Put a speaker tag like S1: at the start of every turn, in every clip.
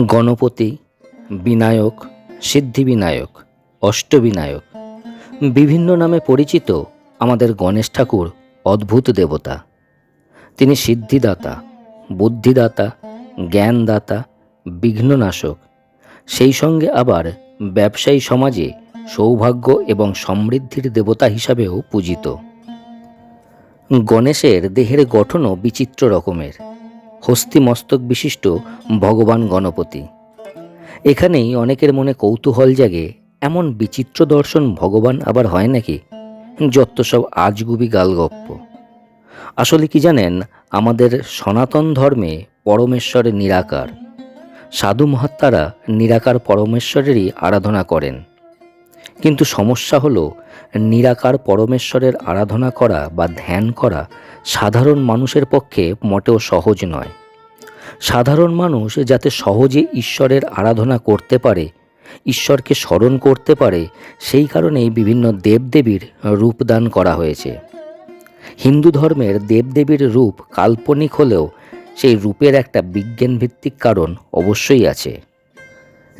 S1: গণপতি, বিনায়ক, সিদ্ধিবিনায়ক, অষ্টবিনায়ক, বিভিন্ন নামে পরিচিত আমাদের গণেশ ঠাকুর অদ্ভুত দেবতা। তিনি সিদ্ধিদাতা, বুদ্ধিদাতা, জ্ঞানদাতা, বিঘ্ননাশক। সেই সঙ্গে আবার ব্যবসায়ী সমাজে সৌভাগ্য এবং সমৃদ্ধির দেবতা হিসাবেও পূজিত। গণেশের দেহের গঠনও বিচিত্র রকমের। হস্তি মস্তক বিশিষ্ট ভগবান গণপতি। এখানেই অনেকের মনে কৌতূহল জাগে, এমন বিচিত্র দর্শন ভগবান আবার হয় নাকি? যত সব আজগুবি গালগপ্প। আসলে কি জানেন, আমাদের সনাতন ধর্মে পরমেশ্বরের নিরাকার। সাধু মহাত্মারা নিরাকার পরমেশ্বরেরই আরাধনা করেন। কিন্তু সমস্যা হলো, নিরাকার পরমেশ্বরের আরাধনা করা বা ধ্যান করা সাধারণ মানুষের পক্ষে মোটেও সহজ নয়। সাধারণ মানুষ যাতে সহজে ঈশ্বরের আরাধনা করতে পারে, ঈশ্বরকে স্মরণ করতে পারে, সেই কারণেই বিভিন্ন দেবদেবীর রূপদান করা হয়েছে। হিন্দু ধর্মের দেবদেবীর রূপ কাল্পনিক হলেও সেই রূপের একটা বিজ্ঞানভিত্তিক কারণ অবশ্যই আছে।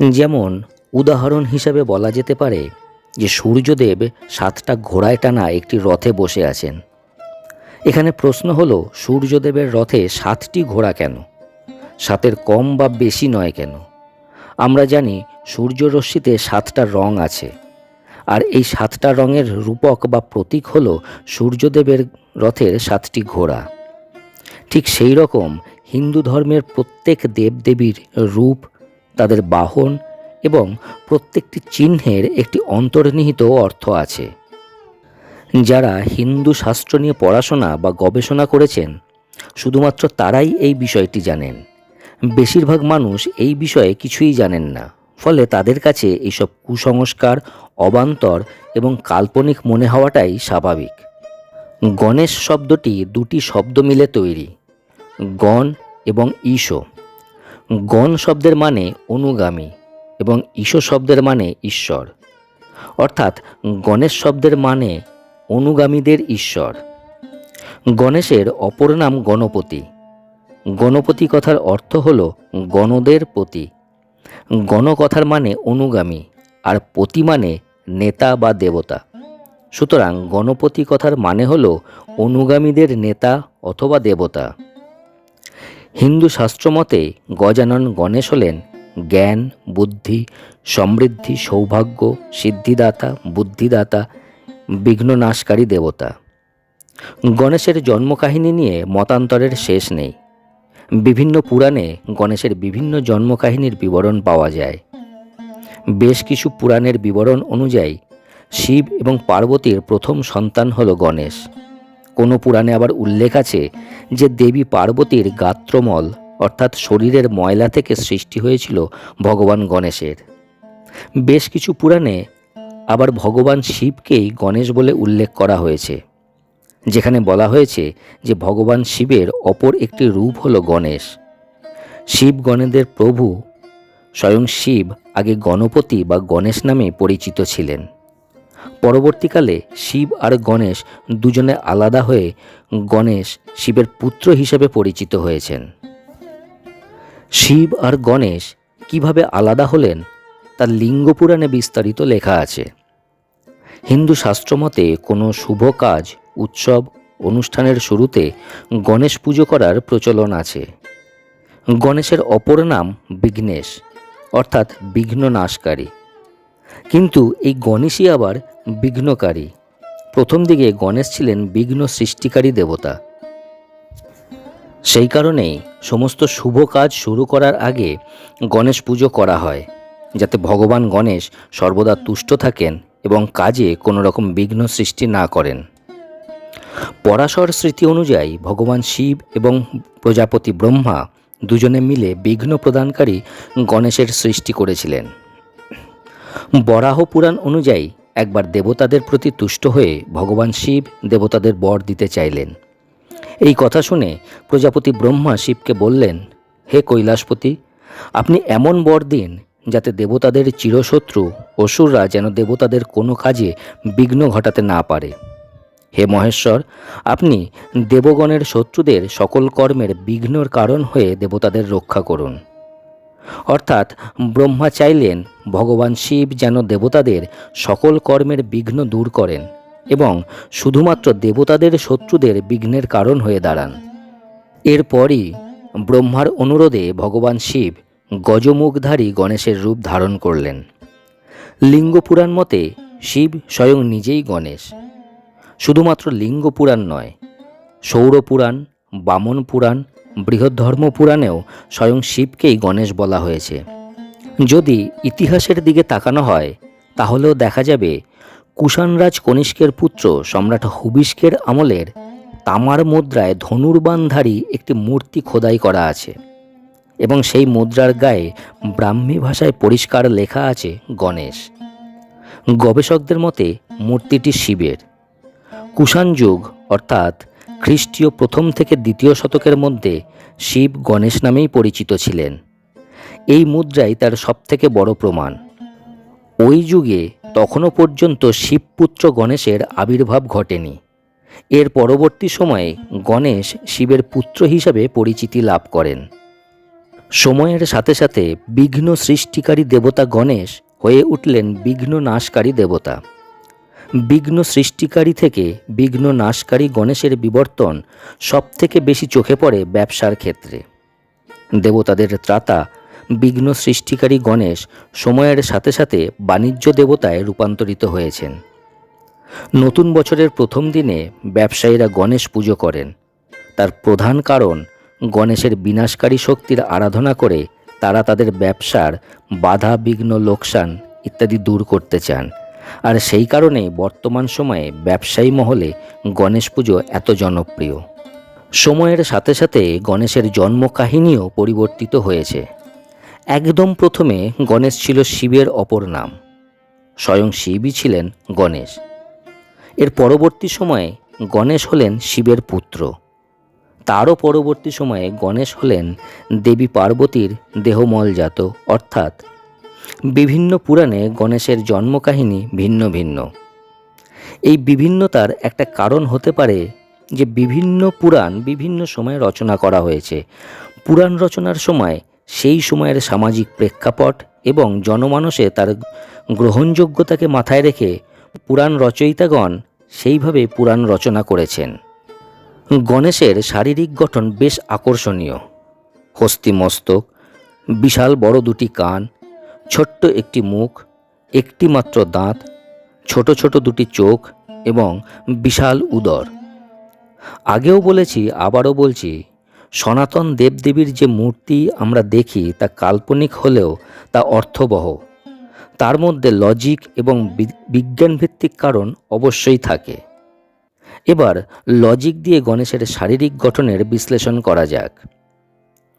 S1: যেমন, উদাহরণ হিসাবে বলা যেতে পারে যে সূর্যদেব সাতটা ঘোড়ায় টানা একটি রথে বসে আছেন। এখানে প্রশ্ন হলো, সূর্যদেবের রথে সাতটি ঘোড়া কেন? সাতের কম বা বেশি নয় কেন? আমরা জানি সূর্যরশ্মিতে সাতটা রং আছে। আর এই সাতটা রঙের রূপক বা প্রতীক হল সূর্যদেবের রথের সাতটি ঘোড়া। ঠিক সেই রকম হিন্দু ধর্মের প্রত্যেক দেবদেবীর রূপ, তাদের বাহন এবং প্রত্যেকটি চিহ্নের একটি অন্তর্নিহিত অর্থ আছে। যারা হিন্দু শাস্ত্র নিয়ে পড়াশোনা বা গবেষণা করেছেন, শুধুমাত্র তারাই এই বিষয়টি জানেন। বেশিরভাগ মানুষ এই বিষয়ে কিছুই জানেন না, ফলে তাদের কাছে এইসব কুসংস্কার, অবান্তর এবং কাল্পনিক মনে হওয়াটাই স্বাভাবিক। গণেশ শব্দটি দুটি শব্দ মিলে তৈরি, গণ এবং ঈশো। গণ শব্দের মানে অনুগামী। এবং ঈশো শব্দের মানে ঈশ্বর। অর্থাৎ গণেশ শব্দের মানে অনুগামীদের ঈশ্বর। গণেশের অপর নাম গণপতি। গণপতি কথার অর্থ হল গণদের পতি। গণ কথার মানে অনুগামী, আর পতি মানে নেতা বা দেবতা। সুতরাং গণপতি কথার মানে হল অনুগামীদের নেতা অথবা দেবতা। হিন্দু শাস্ত্রমতে গজানন গণেশ হলেন জ্ঞান, বুদ্ধি, সমৃদ্ধি, সৌভাগ্য, সিদ্ধিদাতা, বুদ্ধিদাতা, বিঘ্ননাশকারী দেবতা। গণেশের জন্মকাহিনী নিয়ে মতান্তরের শেষ নেই। বিভিন্ন পুরাণে গণেশের বিভিন্ন জন্মকাহিনীর বিবরণ পাওয়া যায়। বেশ কিছু পুরাণের বিবরণ অনুযায়ী, শিব এবং পার্বতীর প্রথম সন্তান হল গণেশ। কোনো পুরাণে আবার উল্লেখ আছে যে দেবী পার্বতীর গাত্রমল অর্থাৎ শরীরের ময়লা থেকে সৃষ্টি হয়েছিল ভগবান গণেশের। বেশ কিছু পুরাণে আবার ভগবান শিবকেই গণেশ বলে উল্লেখ করা হয়েছে, যেখানে বলা হয়েছে যে ভগবান শিবের অপর একটি রূপ হল গণেশ। শিব গণেদের প্রভু স্বয়ং শিব আগে গণপতি বা গণেশ নামে পরিচিত ছিলেন। পরবর্তীকালে শিব আর গণেশ দুজনে আলাদা হয়ে গণেশ শিবের পুত্র হিসেবে পরিচিত হয়েছেন। শিব আর গণেশ কীভাবে আলাদা হলেন, তার লিঙ্গ পুরাণে বিস্তারিত লেখা আছে। হিন্দু শাস্ত্রমতে কোনো শুভ কাজ, উৎসব, অনুষ্ঠানের শুরুতে গণেশ পুজো করার প্রচলন আছে। গণেশের অপর নাম বিঘ্নেশ, অর্থাৎ বিঘ্ন নাশকারী কিন্তু এই গণেশই আবার বিঘ্নকারী। প্রথম দিকে গণেশ ছিলেন বিঘ্ন সৃষ্টিকারী দেবতা। সেই কারণেই সমস্ত শুভ কাজ শুরু করার আগে গণেশ পুজো করা হয়, যাতে ভগবান গণেশ সর্বদা তুষ্ট থাকেন এবং কাজে কোনো রকম বিঘ্ন সৃষ্টি না করেন। পরাশর স্মৃতি অনুযায়ী ভগবান শিব এবং প্রজাপতি ব্রহ্মা দুজনে মিলে বিঘ্ন প্রদানকারী গণেশের সৃষ্টি করেছিলেন। বরাহ পুরাণ অনুযায়ী একবার দেবতাদের প্রতি তুষ্ট হয়ে ভগবান শিব দেবতাদের বর দিতে চাইলেন। এই কথা শুনে প্রজাপতি ব্রহ্মা শিবকে বললেন, হে কৈলাসপতি, আপনি এমন বর দিন যাতে দেবতাদের চিরশত্রু অসুররা যেন দেবতাদের কোনো কাজে বিঘ্ন ঘটাতে না পারে। হে মহেশ্বর, আপনি দেবগণের শত্রুদের সকল কর্মের বিঘ্নর কারণ হয়ে দেবতাদের রক্ষা করুন। অর্থাৎ ব্রহ্মা চাইলেন ভগবান শিব যেন দেবতাদের সকল কর্মের বিঘ্ন দূর করেন। এবং শুধুমাত্র দেবতাদের শত্রুদের বিঘ্নের কারণ হয়ে দাঁড়ান। এরপরই ব্রহ্মার অনুরোধে ভগবান শিব গজমুখধারী গণেশের রূপ ধারণ করলেন। লিঙ্গ পুরাণ মতে শিব স্বয়ং নিজেই গণেশ। শুধুমাত্র লিঙ্গ পুরাণ নয় সৌর পুরাণ বামন পুরাণ বৃহদ্ধর্ম পুরাণেও স্বয়ং শিবকেই গণেশ বলা হয়েছে। যদি ইতিহাসের দিকে তাকানো হয়, তাহলেও দেখা যাবে কুষাণরাজ কনিষ্কের পুত্র সম্রাট হুবিষ্কের আমলের তামার মুদ্রায় ধনুর্বানধারী একটি মূর্তি খোদাই করা আছে এবং সেই মুদ্রার গায়ে ব্রাহ্মী ভাষায় পরিষ্কার লেখা আছে গণেশ। গবেষকদের মতে মূর্তিটি শিবের। কুষাণ যুগ, অর্থাৎ খ্রিস্টীয় প্রথম থেকে দ্বিতীয় শতকের মধ্যে শিব গণেশ নামেই পরিচিত ছিলেন। এই মুদ্রাই তার সবথেকে বড় প্রমাণ। ওই যুগে তখনও পর্যন্ত শিবপুত্র গণেশের আবির্ভাব ঘটেনি। এর পরবর্তী সময়ে গণেশ শিবের পুত্র হিসাবে পরিচিতি লাভ করেন। সময়ের সাথে সাথে বিঘ্ন সৃষ্টিকারী দেবতা গণেশ হয়ে উঠলেন বিঘ্ন নাশকারী দেবতা। বিঘ্ন সৃষ্টিকারী থেকে বিঘ্ন নাশকারী গণেশের বিবর্তন সবথেকে বেশি চোখে পড়ে ব্যবসার ক্ষেত্রে। দেবতাদের ত্রাতা বিঘ্ন সৃষ্টিকারী গণেশ সময়ের সাথে সাথে বাণিজ্য দেবতায় রূপান্তরিত হয়েছেন। নতুন বছরের প্রথম দিনে ব্যবসায়ীরা গণেশ পুজো করেন। তার প্রধান কারণ, গণেশের বিনাশকারী শক্তির আরাধনা করে তারা তাদের ব্যবসার বাধা, বিঘ্ন, লোকসান ইত্যাদি দূর করতে চান। আর সেই কারণে বর্তমান সময়ে ব্যবসায়ী মহলে গণেশ পুজো এত জনপ্রিয়। সময়ের সাথে সাথে গণেশের জন্ম কাহিনীও পরিবর্তিত হয়েছে। একদম প্রথমে গণেশ ছিল শিবের অপর নাম। স্বয়ং শিবই ছিলেন গণেশ। এর পরবর্তী সময়ে গণেশ হলেন শিবের পুত্র। তারও পরবর্তী সময়ে গণেশ হলেন দেবী পার্বতীর দেহমলজাত, অর্থাৎ বিভিন্ন পুরাণে গণেশের জন্মকাহিনী ভিন্ন ভিন্ন। এই বিভিন্নতার একটা কারণ হতে পারে যে বিভিন্ন পুরাণ বিভিন্ন সময়ে রচনা করা হয়েছে। পুরাণ রচনার সময় সেই সময়ের সামাজিক প্রেক্ষাপট এবং জনমানসে তার গ্রহণযোগ্যতাকে মাথায় রেখে পুরাণ রচয়িতাগণ সেইভাবে পুরাণ রচনা করেছেন। গণেশের শারীরিক গঠন বেশ আকর্ষণীয়। হস্তি মস্তক, বিশাল বড় দুটি কান, ছোট্ট একটি মুখ, একটি মাত্র দাঁত, ছোট ছোট দুটি চোখ এবং বিশাল উদর। আগেও বলেছি, আবারও বলছি সনাতন দেবদেবীর যে মূর্তি আমরা দেখি তা কাল্পনিক হলেও তা অর্থবহ। তার মধ্যে লজিক এবং বিজ্ঞানভিত্তিক কারণ অবশ্যই থাকে। এবার লজিক দিয়ে গণেশের শারীরিক গঠনের বিশ্লেষণ করা যাক।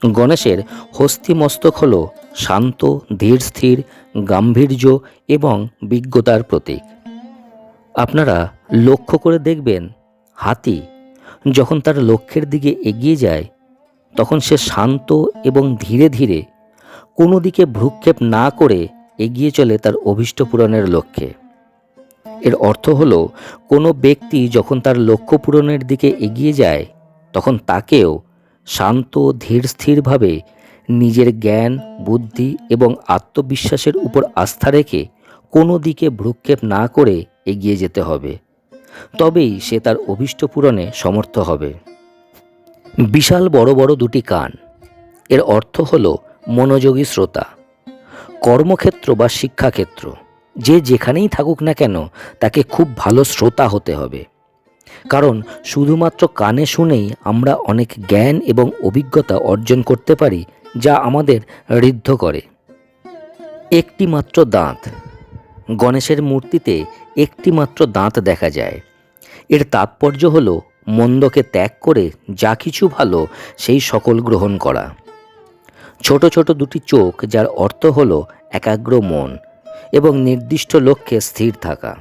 S1: গণেশের হস্তি মস্তক হল শান্ত, ধীর, স্থির, গাম্ভীর্য এবং বিজ্ঞতার প্রতীক। আপনারা লক্ষ্য করে দেখবেন, হাতি যখন তার লক্ষ্যের দিকে এগিয়ে যায় তখন সে শান্ত এবং ধীরে ধীরে কোনো দিকে ভ্রুক্ষেপ না করে এগিয়ে চলে তার অভীষ্ট পূরণের লক্ষ্যে। এর অর্থ হলো, কোনো ব্যক্তি যখন তার লক্ষ্য পূরণের দিকে এগিয়ে যায়, তখন তাকেও শান্ত, ধীর, স্থিরভাবে নিজের জ্ঞান, বুদ্ধি এবং আত্মবিশ্বাসের উপর আস্থা রেখে কোনো দিকে ভ্রুক্ষেপ না করে এগিয়ে যেতে হবে। তবেই সে তার অভীষ্ট পূরণে সমর্থ হবে। বিশাল বড় বড় দুটি কান। এর অর্থ হল মনোযোগী শ্রোতা। কর্মক্ষেত্র বা শিক্ষাক্ষেত্র, যে যেখানেই থাকুক না কেন, তাকে খুব ভালো শ্রোতা হতে হবে। কারণ শুধুমাত্র কানে শুনেই আমরা অনেক জ্ঞান এবং অভিজ্ঞতা অর্জন করতে পারি, যা আমাদের ঋদ্ধ করে। একটি মাত্র দাঁত। গণেশের মূর্তিতে একটি মাত্র দাঁত দেখা যায়। এর তাৎপর্য হল মন্দকে ত্যাগ করে যা কিছু ভালো সেই সকল গ্রহণ করা। ছোট ছোট দুটি চোখ যার অর্থ হল একাগ্র মন এবং নির্দিষ্ট লক্ষ্যে স্থির থাকা।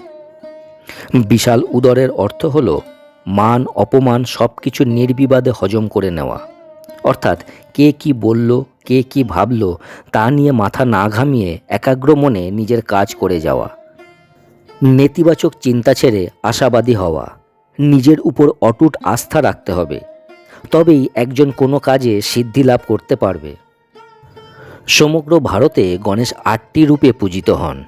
S1: বিশাল উদরের অর্থ হল মান, অপমান সব কিছু নির্বিবাদে হজম করে নেওয়া। অর্থাৎ কে কি বলল, কে কি ভাবল, তা নিয়ে মাথা না ঘামিয়ে একাগ্র মনে নিজের কাজ করে যাওয়া। নেতিবাচক চিন্তা ছেড়ে আশাবাদী হওয়া। নিজের উপর অটুট আস্থা রাখতে হবে। তবেই একজন কোনো কাজে সিদ্ধি লাভ করতে পারবে। সমগ্র ভারতে গণেশ আটটি রূপে পূজিত হন।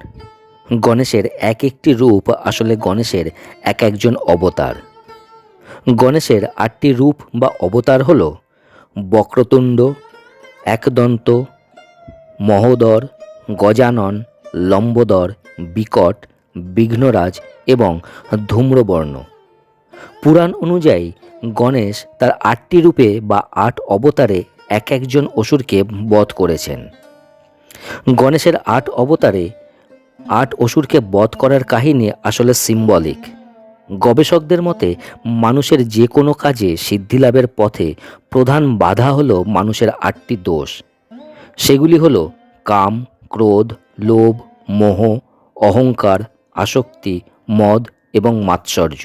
S1: গণেশের এক একটি রূপ আসলে গণেশের এক একজন অবতার। গণেশের আটটি রূপ বা অবতার হল বক্রতুণ্ড, একদন্ত, মহোদর, গজানন, লম্বোদর, বিকট, বিঘ্নরাজ এবং ধূম্রবর্ণ। পুরাণ অনুযায়ী গণেশ তার আটটি রূপে বা আট অবতারে এক একজন অসুরকে বধ করেছেন। গণেশের আট অবতারে আট অসুরকে বধ করার কাহিনী আসলে সিম্বলিক গবেষকদের মতে, মানুষের যে কোনো কাজে সিদ্ধিলাভের পথে প্রধান বাধা হলো মানুষের আটটি দোষ। সেগুলি হলো কাম, ক্রোধ, লোভ, মোহ, অহংকার, আসক্তি, মদ এবং মাৎসর্য।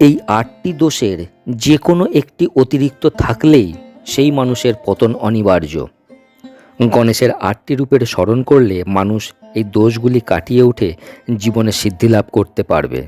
S1: এই আটটি দোষের যে কোনো একটি অতিরিক্ত থাকলেই সেই মানুষের পতন অনিবার্য। গণেশের আটটি রূপের স্মরণ করলে মানুষ এই দোষগুলি কাটিয়ে উঠে জীবনে সিদ্ধি লাভ করতে পারবে।